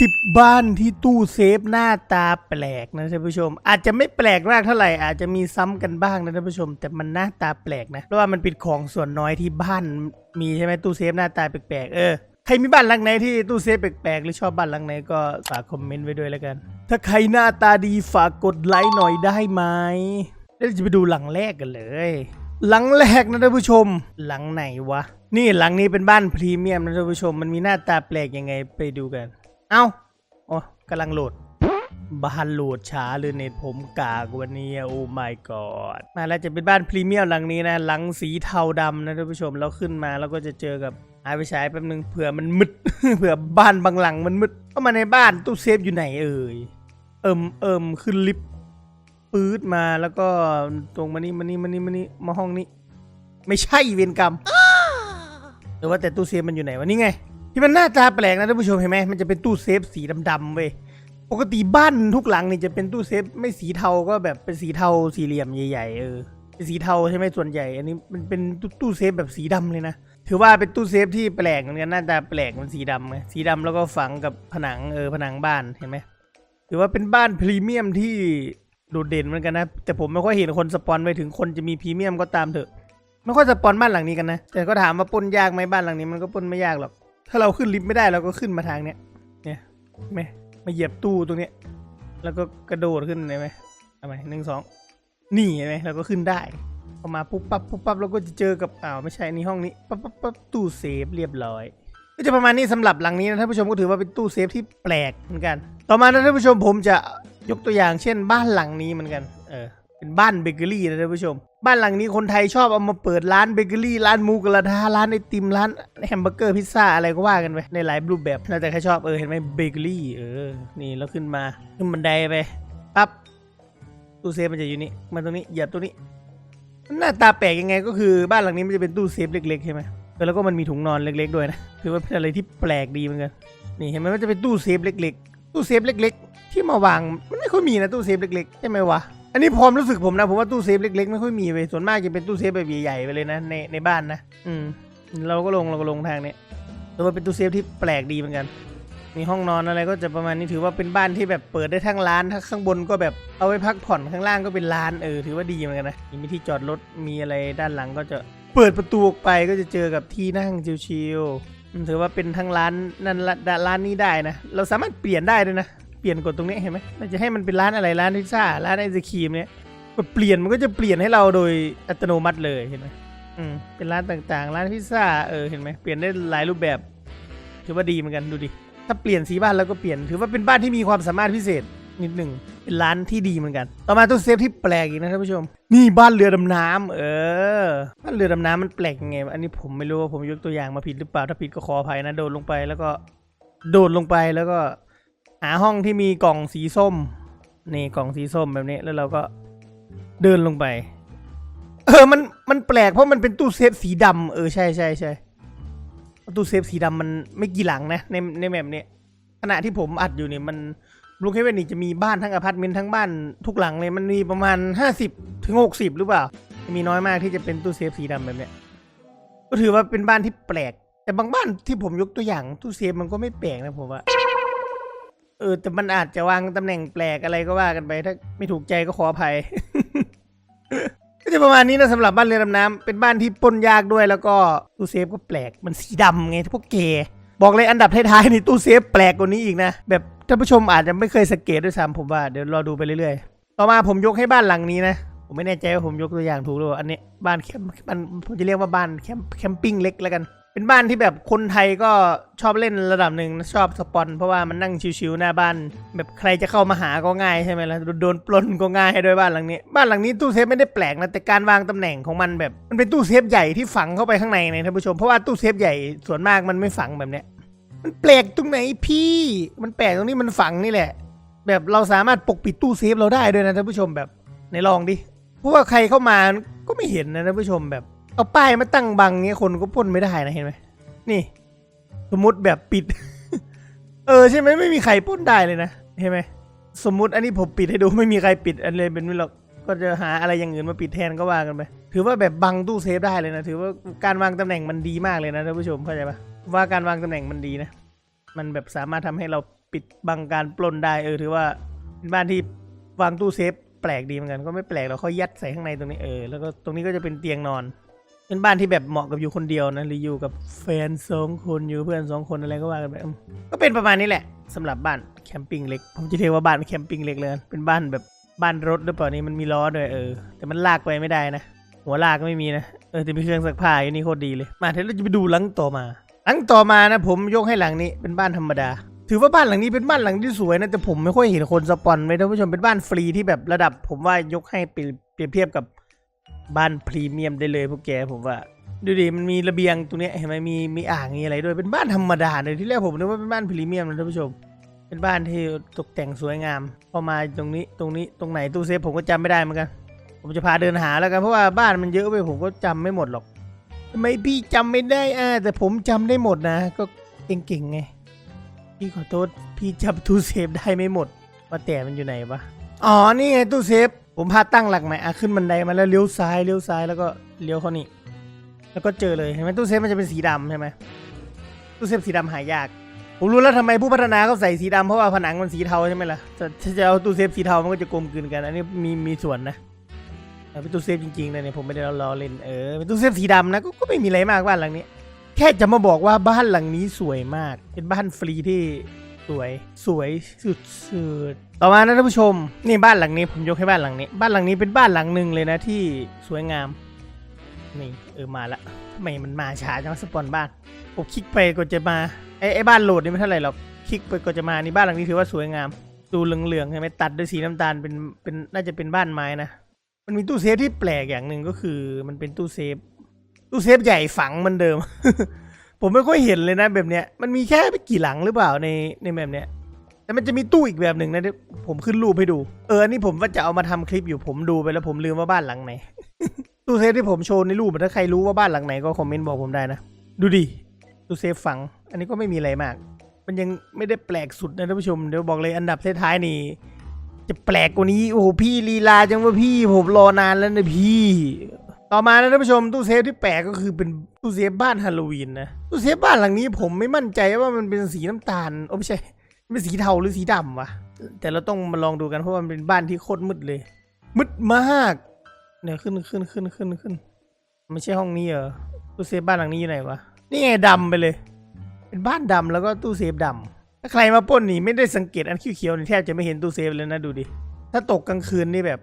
สิบบ้านที่ตู้เซฟหน้าตาแปลกนะท่านผู้ชม อาจจะไม่แปลกมากเท่าไหร่อาจจะมีซ้ำกันบ้างนะท่านผู้ชม แต่มันหน้าตาแปลกนะเพราะว่ามันเป็นของส่วนน้อยที่บ้านมีใช่ไหมตู้เซฟหน้าตาแปลกๆเออใครมีบ้านหลังไหนที่ตู้เซฟแปลกๆหรือชอบบ้านหลังไหนก็ฝากคอมเมนต์ไว้ด้วยแล้วกัน ถ้าใครหน้าตาดีฝากกดไลค์หน่อยได้ไหมแล้วจะไปดูหลังแรกกันเลยหลังแรกนะท่านผู้ชม หลังไหนวะ นี่หลังนี้เป็นบ้านพรีเมียมนะท่านผู้ชม มันมีหน้าตาแปลกยังไงไปดูกัน เอ้าโอ้กำลังโหลดบ้านโหลดช้าเลยเน็ตผมกากวันนี้โอ้ my god มาแล้วจะเป็นบ้านพรีเมียมหลังนี้นะ หลังสีเทาดำนะท่านผู้ชมแล้วขึ้นมาแล้วก็จะเจอกับหายไปฉายแป๊บนึงเผื่อมันมืดเผื่อบ้านบางหลังมันมืดเข้ามาในบ้านตู้เซฟอยู่ไหนเอ่ยเอิมเอิมขึ้นลิฟต์ปื๊ดมาแล้วก็ตรงมานี่มานี่มานี่มานี่มาห้องนี้ ไม่ใช่เวรกรรมหรือว่าแต่ตู้เซฟมันอยู่ไหนวะนี่ไง ที่มันหน้าตาแปลกนะท่านผู้ชมเห็นไหมมันจะเป็นตู้เซฟสีดำๆเว้ยปกติบ้านทุกหลังนี่จะเป็นตู้เซฟไม่สีเทาก็แบบเป็นสีเทาสี่เหลี่ยมใหญ่ๆเออเป็นสีเทาใช่ไหมส่วนใหญ่ อันนี้มันเป็นตู้เซฟแบบสีดำเลยนะถือว่าเป็นตู้เซฟที่แปลกเหมือนกันหน้าตาแปลกมันสีดำไงสีดำแล้วก็ฝังกับผนังเออผนังบ้านเห็นไหมถือว่าเป็นบ้านพรีเมียมที่โดดเด่นเหมือนกันนะ แต่ผมไม่ค่อยเห็นคนสปอนไปถึงคนจะมีพรีเมียมก็ตามเถอะไม่ค่อยสปอนบ้านหลังนี้กันนะแต่ก็ถามว่าปนยากไหมบ้านหลังนี้มันก็ปนไม่ยากหรอก ถ้าเราขึ้นลิฟต์ไม่ได้เราก็ขึ้นมาทางเนี้ย เนี่ยไหมมาเหยียบตู้ตรงเนี้ย แล้วก็กระโดดขึ้นได้ไหมทำไมหนึ่งสองนี่เห็นไหมเราก็ขึ้นได้พอมาปุ๊บปั๊บปุ๊บปั๊บเราก็จะเจอกับอ้าวไม่ใช่นี่ห้องนี้ปั๊บปั๊บปั๊บตู้เซฟเรียบร้อย ก็จะประมาณนี้สำหรับหลังนี้นะท่านผู้ชมก็ถือว่าเป็นตู้เซฟที่แปลกเหมือนกัน ต่อมานะท่านผู้ชมผมจะยกตัวอย่างเช่น บ้านหลังนี้เหมือนกัน เออ เป็นบ้านเบเกอรี่นะท่านผู้ชม บ้านหลังนี้คนไทยชอบเอามาเปิดร้านเบเกอรี่ร้านหมูกระทะร้านไอติมร้านแฮมเบอร์เกอร์พิซซ่าอะไรก็ว่ากันไปในหลายรูปแบบแล้วแต่ใครชอบเออเห็นไหมเบเกอรี่เออ นี่แล้วขึ้นมาขึ้นบันไดไปปั๊บตู้เซฟมันจะอยู่นี่มันตรงนี้เหยียบตรงนี้หน้าตาแปลกยังไงก็คือบ้านหลังนี้มันจะเป็นตู้เซฟเล็กๆใช่ไหมเออแล้วก็มันมีถุงนอนเล็ก ๆ ด้วยนะถือว่าเป็นอะไรที่แปลกดีเหมือนกันนี่เห็นไหมมันจะเป็นตู้เซฟเล็ก ๆ ตู้เซฟเล็ก ๆ ที่มาวางมันไม่ค่อยมีนะตู้เซฟเล็กๆใช่ไหมวะ อันนี้พร้อมรู้สึกผมนะ ผมว่าตู้เซฟเล็กๆ ไม่ค่อยมีไปส่วนมากจะเป็นตู้เซฟแบบใหญ่ๆไปเลยนะในในบ้านนะ อืม เราก็ลงเราก็ลงทางเนี้ยแต่ว่าเป็นตู้เซฟที่แปลกดีเหมือนกัน มีห้องนอนอะไรก็จะประมาณนี้ถือว่าเป็นบ้านที่แบบเปิดได้ทั้งร้านทั้งข้างบนก็แบบเอาไว้พักผ่อนข้างล่างก็เป็นร้านเออถือว่าดีเหมือนกันนะมีที่จอดรถมีอะไรด้านหลังก็จะเปิดประตูออกไปก็จะเจอกับที่นั่งชิวๆอืมถือว่าเป็นทั้งร้านนั่นละร้านนี้ได้นะ เราสามารถเปลี่ยนได้ด้วยนะ เปลี่ยนกดตรงนี้เห็นไหมเราจะให้มันเป็นร้านอะไรร้านพิซซ่าร้านไอศครีมเนี่ยกดเปลี่ยนมันก็จะเปลี่ยนให้เราโดยอัตโนมัติเลยเห็นไหมอืมเป็นร้านต่างๆ ร้านพิซซ่าเออเห็นไหมเปลี่ยนได้หลายรูปแบบถือว่าดีเหมือนกันดูดิถ้าเปลี่ยนสีบ้านแล้วก็เปลี่ยนถือว่าเป็นบ้านที่มีความสามารถพิเศษนิดหนึ่งเป็นร้านที่ดีเหมือนกัน ต่อมาตู้เซฟที่แปลกอีกนะท่านผู้ชม นี่บ้านเรือดำน้ำเออ บ้านเรือดำน้ำมันแปลกยังไง อันนี้ผมไม่รู้ว่าผมยกตัวอย่างมาผิดหรือเปล่า ถ้าผิดก็ขออภัยนะ โดดลงไปแล้วก็ โดดลงไปแล้วก็าห้องที่มีกล่องสีส้ม นี่กล่องสีส้มแบบนี้แล้วเราก็เดินลงไป เออมันมันแปลกเพราะมันเป็นตู้เซฟสีดำเออใช่ใช่ใช่ตู้เซฟสีดำมันไม่กี่หลังนะในในแบบนี้ขณะที่ผมอัดอยู่เนี่ยมันลุงเฮเวนนี่จะมีบ้านทั้งอพาร์ตเมนต์ทั้งบ้านทุกหลังเลยมันมีประมาณ 50ถึง60 หรือเปล่า มีน้อยมากที่จะเป็นตู้เซฟสีดำแบบเนี้ยก็ถือว่าเป็นบ้านที่แปลก แต่บางบ้านที่ผมยกตัวอย่างตู้เซฟมันก็ไม่แปลกนะผมว่า เออ แต่มันอาจจะวางตำแหน่งแปลกอะไรก็ว่ากันไป ถ้าไม่ถูกใจก็ขออภัย ก็จะประมาณนี้นะสำหรับบ้านเรือดำน้ำเป็นบ้านที่ปล้นยากด้วยแล้วก็ตู้เซฟก็แปลกมันสีดำไงพวกเกย์บอกเลยอันดับท้ายๆนี่ตู้เซฟแปลกกว่านี้อีกนะ แบบท่านผู้ชมอาจจะไม่เคยสังเกตด้วยซ้ำผมว่าเดี๋ยวรอดูไปเรื่อยๆ ต่อมาผมยกให้บ้านหลังนี้นะผมไม่แน่ใจว่าผมยกตัวอย่างถูกหรือเปล่าอันนี้บ้านแคมป์บ้านผมจะเรียกว่าบ้านแคมป์แคมปิ้งเล็กแล้วกัน เป็นบ้านที่แบบคนไทยก็ชอบเล่นระดับหนึ่งชอบสปอนเพราะว่ามันนั่งชิวๆหน้าบ้าน แบบใครจะเข้ามาหาก็ง่ายใช่ไหมล่ะโดนปล้นก็ง่ายให้ด้วยบ้านหลังนี้ บ้านหลังนี้ตู้เซฟไม่ได้แปลกนะแต่การวางตำแหน่งของมันแบบมันเป็นตู้เซฟใหญ่ที่ฝังเข้าไปข้างในนะท่านผู้ชมเพราะว่าตู้เซฟใหญ่ส่วนมากมันไม่ฝังแบบเนี้ยมันแปลกตรงไหนพี่ มันแปลกตรงนี้มันฝังนี่แหละ แบบเราสามารถปกปิดตู้เซฟเราได้ด้วยนะท่านผู้ชมแบบไหนลองดิเพราะว่าใครเข้ามาก็ไม่เห็นนะท่านผู้ชมแบบ เอาป้ายมาตั้งบังเงี้ยคนก็ปล้นไม่ได้นะเห็นไหมนี่ สมมติแบบปิด เออใช่ไหมไม่มีใครปล้นได้เลยนะเห็นไหมสมมติอันนี้ผมปิดให้ดูไม่มีใครปิดอันเลยเป็นไม่หรอกก็จะหาอะไรอย่างอื่นมาปิดแทนก็ว่ากันไปถือว่าแบบบังตู้เซฟได้เลยนะ ถือว่าการวางตำแหน่งมันดีมากเลยนะท่านผู้ชมเข้าใจปะว่าการวางตำแหน่งมันดีนะ มันแบบสามารถทำให้เราปิดบังการปล้นได้เออถือว่าเป็นบ้านที่วางตู้เซฟแปลกดีเหมือนกันก็ไม่แปลกเราเขายัดใส่ข้างในตรงนี้เออแล้วก็ตรงนี้ก็จะเป็นเตียงนอน เป็นบ้านที่แบบเหมาะกับอยู่คนเดียวนะหรืออยู่กับแฟนสองคนอยู่เพื่อนสองคนอะไรก็ว่ากันไปอืมก็เป็นประมาณนี้แหละสำหรับบ้านแคมปิ้งเล็ก ผมจะเรียกว่าบ้านแคมปิ้งเล็กเลยเป็นบ้านแบบบ้านรถหรือเปล่านี่มันมีล้อด้วยเออแต่มันลากไปไม่ได้นะ หัวลากก็ไม่มีนะเออแต่มีเครื่องซักผ้าอยู่นี่โคตรดีเลย มาเดี๋ยวเราจะไปดูหลังต่อมา หลังต่อมานะผมยกให้หลังนี้เป็นบ้านธรรมดา ถือว่าบ้านหลังนี้เป็นบ้านหลังที่สวยนะแต่ผมไม่ค่อยเห็นคนสปอนเลยท่านผู้ชมเป็นบ้านฟรีที่แบบระดับ ผมว่ายกให้เปรียบเทียบกับ บ้านพรีเมียมได้เลยพวกแกผมว่า ดูดิมันมีระเบียงตรงนี้เห็นไหมมีมีอ่างมีอะไรด้วยเป็นบ้านธรรมดาเลยที่แรกผมนึกว่าเป็นบ้านพรีเมียมนะท่านผู้ชม เป็นบ้านที่ตกแต่งสวยงาม พอมาตรงนี้ตรงนี้ตรงไหนตู้เซฟผมก็จำไม่ได้เหมือนกัน ผมจะพาเดินหาแล้วกันเพราะว่าบ้านมันเยอะไปผมก็จำไม่หมดหรอกทำไมพี่จำไม่ได้อ่าแต่ผมจำได้หมดนะ ก็เก่งๆไงพี่ขอโทษพี่จำตู้เซฟได้ไม่หมดว่าแต่มันอยู่ไหนวะอ๋อนี่ไงตู้เซฟ ผมพาตั้งหลักใหม่อะขึ้นบันไดมาแล้วเลี้ยวซ้ายเลี้ยวซ้ายแล้วก็เลี้ยวเขานี่แล้วก็เจอเลยเห็นไหมตู้เซฟมันจะเป็นสีดำใช่ไหมตู้เซฟสีดำหายากผมรู้แล้วทำไมผู้พัฒนาเขาใส่สีดำเพราะว่าผนังมันสีเทาใช่ไหมล่ะแต่ถ้าจะเอาตู้เซฟสีเทามันก็จะกลมกลืนกันอันนี้มีมีส่วนนะเป็นตู้เซฟจริงๆนะเนี่ยผมไม่ได้ล้อเล่นเออเป็นตู้เซฟสีดำนะกก็ไม่มีอะไรมากบ้านหลังนี้ แค่จะมาบอกว่าบ้านหลังนี้สวยมาก เป็นบ้านฟรีที่ สวยสวยสุดๆต่อมานะท่านผู้ชมนี่บ้านหลังนี้ผมยกให้บ้านหลังนี้ บ้านหลังนี้เป็นบ้านหลังหนึ่งเลยนะที่สวยงามนี่เออมาละทำไมมันมาช้าจังสปอนบ้านผมคลิกไปก็จะมาไอ้ไอ้บ้านโหลดนี่ไม่เท่าไหร่หรอกคลิกไปก็จะมานี่บ้านหลังนี้ถือว่าสวยงามดูเหลืองๆใช่ไหมตัดด้วยสีน้ำตาลเป็นเป็นน่าจะเป็นบ้านไม้นะมันมีตู้เซฟที่แปลกอย่างหนึ่งก็คือ มันเป็นตู้เซฟตู้เซฟใหญ่ฝังเหมือนเดิม ผมไม่ค่อยเห็นเลยนะแบบเนี้ยมันมีแค่ไม่กี่หลังหรือเปล่าในในแบบเนี้ยแต่มันจะมีตู้อีกแบบหนึ่งนะที่ผมขึ้นรูปให้ดู เอออันนี้ผมว่าจะเอามาทำคลิปอยู่ผมดูไปแล้วผมลืมว่าบ้านหลังไหน ตู้เซฟที่ผมโชว์ในรูปถ้าใครรู้ว่าบ้านหลังไหนก็คอมเมนต์บอกผมได้นะ ดูดิตู้เซฟฝัง อันนี้ก็ไม่มีอะไรมาก มันยังไม่ได้แปลกสุดนะท่านผู้ชมเดี๋ยวบอกเลยอันดับท้ายๆนี่จะแปลกกว่านี้โอ้โหพี่ลีลาจังว่าพี่ผมรอนานแล้วนะพี่ ต่อมานะท่านผู้ชมตู้เซฟที่แปลกก็คือเป็นตู้เซฟบ้านฮาโลวีนนะตู้เซฟบ้านหลังนี้ผมไม่มั่นใจว่ามันเป็นสีน้ำตาลโอ้ไม่ใช่เป็นสีเทาหรือสีดำวะแต่เราต้องมาลองดูกันเพราะมันเป็นบ้านที่โคตรมืดเลย มืดมากเนี่ยขึ้นขึ้นขึ้นขึ้นขึ้นไม่ใช่ห้องนี้เหรอตู้เซฟบ้านหลังนี้อยู่ไหนวะนี่ไงดำไปเลย เป็นบ้านดำแล้วก็ตู้เซฟดำถ้าใครมาป้นนี่ไม่ได้สังเกตอันเขียวๆนี่แทบจะไม่เห็นตู้เซฟเลยนะดูดิถ้าตกกลางคืนนี่แบบ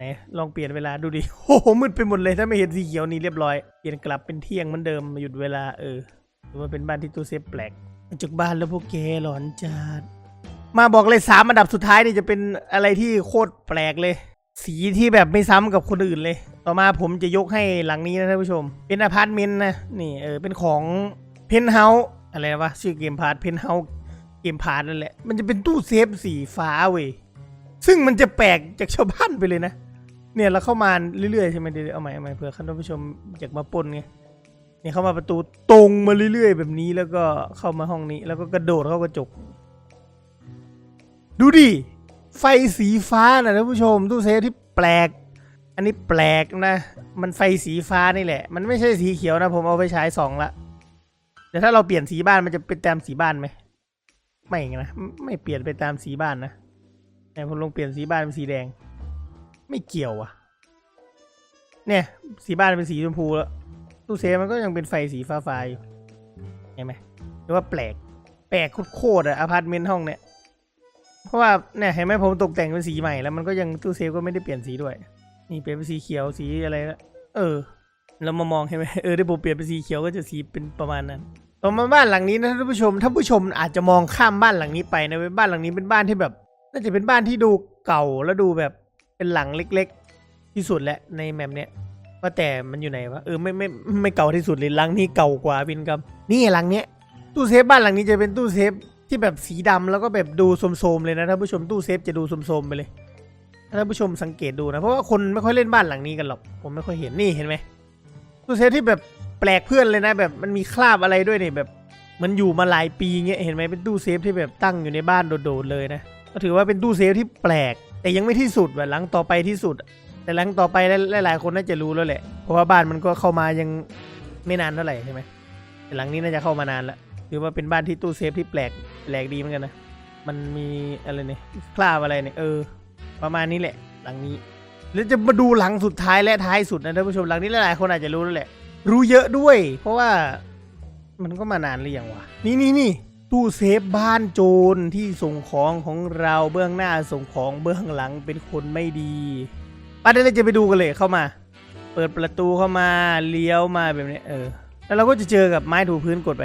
ไหนลองเปลี่ยนเวลาดูดิโอ้โหมืดไปหมดเลยถ้าไม่เห็นสีเขียวนี่เรียบร้อยเปลี่ยนกลับเป็นเที่ยงเหมือนเดิมมาหยุดเวลาเออหรือว่าเป็นบ้านที่ตู้เซฟแปลกมาจากบ้านแล้วพวกแกหลอนจัดมาบอกเลยสามอันดับสุดท้ายนี่จะเป็นอะไรที่โคตรแปลกเลย สีที่แบบไม่ซ้ำกับคนอื่นเลย ต่อมาผมจะยกให้หลังนี้นะท่านผู้ชม เป็นอพาร์ตเมนต์นะนี่เออเป็นของเพนเฮาส์อะไรวะชื่อเกมพาร์ทเพนเฮาส์เกมพาร์ทนั่นแหละมันจะเป็นตู้เซฟสีฟ้าเว้ยซึ่งมันจะแปลกจากชาวบ้านไปเลยนะ เนี่ยเราเข้ามาเรื่อยๆใช่ไหมเดี๋ยวเอาใหม่เอาใหม่เผื่อท่านผู้ชมอยากมาปนไงเนี่ยเข้ามาประตูตรงมาเรื่อยๆ แบบนี้แล้วก็เข้ามาห้องนี้ แล้วก็กระโดดเข้ากระจก ดูดิ ไฟสีฟ้านะท่านผู้ชมตู้เซฟที่แปลก อันนี้แปลกนะ มันไฟสีฟ้านี่แหละ มันไม่ใช่สีเขียวนะ ผมเอาไปใช้สองละแต่ถ้าเราเปลี่ยนสีบ้านมันจะเป็นตามสีบ้านไหมไม่นะไม่เปลี่ยนไปตามสีบ้านนะแต่ผมลงเปลี่ยนสีบ้านเป็นสีแดง ไม่เกี่ยวอะเนี่ย สีบ้านเป็นสีชมพูแล้วตู้เซฟมันก็ยังเป็นไฟสีฟ้าๆอยู่เห็นไหมหรือว่าแปลก แปลกโคตรอะอพาร์ตเมนต์ห้องเนี่ย เพราะว่าเนี่ยเห็นไหมผมตกแต่งเป็นสีใหม่แล้วมันก็ยังตู้เซฟก็ไม่ได้เปลี่ยนสีด้วย นี่เปลี่ยนเป็นสีเขียวสีอะไรละเออ เรามามองเห็นไหมเออถ้าผมเปลี่ยนเป็นสีเขียวก็จะสีเป็นประมาณนั้นต่อมาบ้านหลังนี้นะท่านผู้ชมท่านผู้ชมอาจจะมองข้ามบ้านหลังนี้ไปนะเว้ยบ้านหลังนี้เป็นบ้านที่แบบ น่าจะเป็นบ้านที่ดูเก่าแล้วดูแบบ เป็นหลังเล็กๆ ที่สุดแหละในแมปเนี้ยว่าแต่มันอยู่ไหนวะเออไม่ไม่ไม่เก่าที่สุดเลยหลังนี้เก่ากว่าบินกับนี่หลังเนี้ยตู้เซฟบ้านหลังนี้จะเป็นตู้เซฟที่แบบสีดำแล้วก็แบบดูโสมๆเลยนะท่านผู้ชมตู้เซฟจะดูโสมๆไปเลยถ้าท่านผู้ชมสังเกตดูนะเพราะว่าคนไม่ค่อยเล่นบ้านหลังนี้กันหรอกผมไม่ค่อยเห็นนี่เห็นไหมตู้เซฟที่แบบแปลกเพื่อนเลยนะแบบมันมีคราบอะไรด้วยเนี่ยแบบมันอยู่มาหลายปีเงี้ยเห็นไหมเป็นตู้เซฟที่แบบตั้งอยู่ในบ้านโดดๆเลยนะก็ถือว่าเป็นตู้เซฟที่แปลก แต่ยังไม่ที่สุดว่ะหลังต่อไปที่สุด แต่หลังต่อไปหลายๆคนน่าจะรู้แล้วแหละ เพราะว่าบ้านมันก็เข้ามายังไม่นานเท่าไหร่ใช่ไหมแต่หลังนี้น่าจะเข้ามานานแล้วถือว่าเป็นบ้านที่ตู้เซฟที่แปลกแปลกดีเหมือนกันนะ มันมีอะไรเนี่ยคราบอะไรเนี่ยเออ ประมาณนี้แหละ หลังนี้ แล้วจะมาดูหลังสุดท้ายและท้ายสุดนะท่านผู้ชมหลังนี้หลายๆคนอาจจะรู้แล้วแหละ รู้เยอะด้วย เพราะว่ามันก็มานานหรือยังวะนี่นี่นี่ ตู้เซฟบ้านโจรที่ส่งของของเราเบื้องหน้าส่งของเบื้องหลังเป็นคนไม่ดีป้าเดี๋ยวเราจะไปดูกันเลยเข้ามา เปิดประตูเข้ามาเลี้ยวมาแบบนี้เออ แล้วเราก็จะเจอกับไม้ถูพื้นกดไป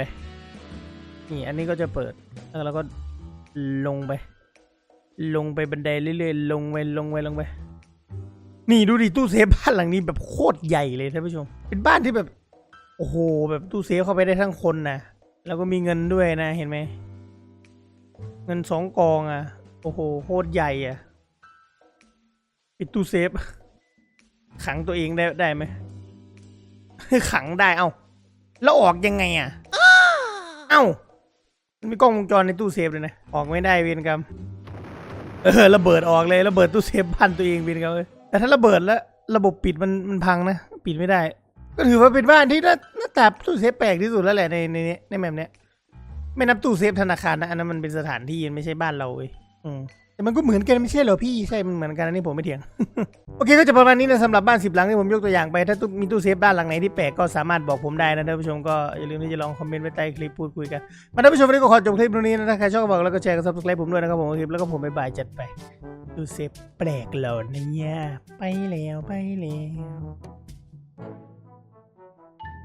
นี่อันนี้ก็จะเปิดแล้วเราก็ลงไป ลงไปบันไดเรื่อยๆลงไปลงไปลงไป นี่ดูดิตู้เซฟบ้านหลังนี้แบบโคตรใหญ่เลยท่านผู้ชม เป็นบ้านที่แบบ โอ้โหแบบตู้เซฟเข้าไปได้ทั้งคนนะ แล้วก็มีเงินด้วยนะเห็นไหม เงินสองกองอะ โอ้โหโคตรใหญ่อะ ปิดตู้เซฟ ขังตัวเองได้ได้ไหม ขังได้เอ้า แล้วออกยังไงอะ เอ้า มันมีกล้องวงจรในตู้เซฟเลยนะ ออกไม่ได้เวียนกรรม เออระเบิดออกเลยระเบิดตู้เซฟบ้านตัวเองเวียนกรรมเลยแต่ถ้าระเบิดแล้ว ระบบปิดมันมันพังนะ ปิดไม่ได้ ก็ถือว่าเป็นบ้านที่หน้าหน้าตาตู้เซฟแปลกที่สุดแล้วแหละในในนี้ในแบบเนี้ยไม่นับตู้เซฟธนาคารนะอันนั้นมันเป็นสถานที่มันไม่ใช่บ้านเราเว้ยอืมแต่มันก็เหมือนกันไม่ใช่เหรอพี่ใช่มันเหมือนกันอันนี้ผมไม่เถียง โอเคก็จะประมาณนี้นะสำหรับบ้านสิบหลังที่ผมยกตัวอย่างไป ถ้าตู้มีตู้เซฟบ้านหลังไหนที่แปลกก็สามารถบอกผมได้นะท่านผู้ชมก็อย่าลืมที่จะลองคอมเมนต์ไว้ใต้คลิปพูดคุยกันมาท่านผู้ชมวันนี้ก็ขอจบคลิปตรงนี้นะถ้าใครชอบก็บอกแล้วก็แชร์กับซับสไครป์ผมด้วยนะครับผมคลิปแล้วก็ผมบายจัดไปตู้เซฟแปลกเหล่านี้ไปแล้วไปแล้ว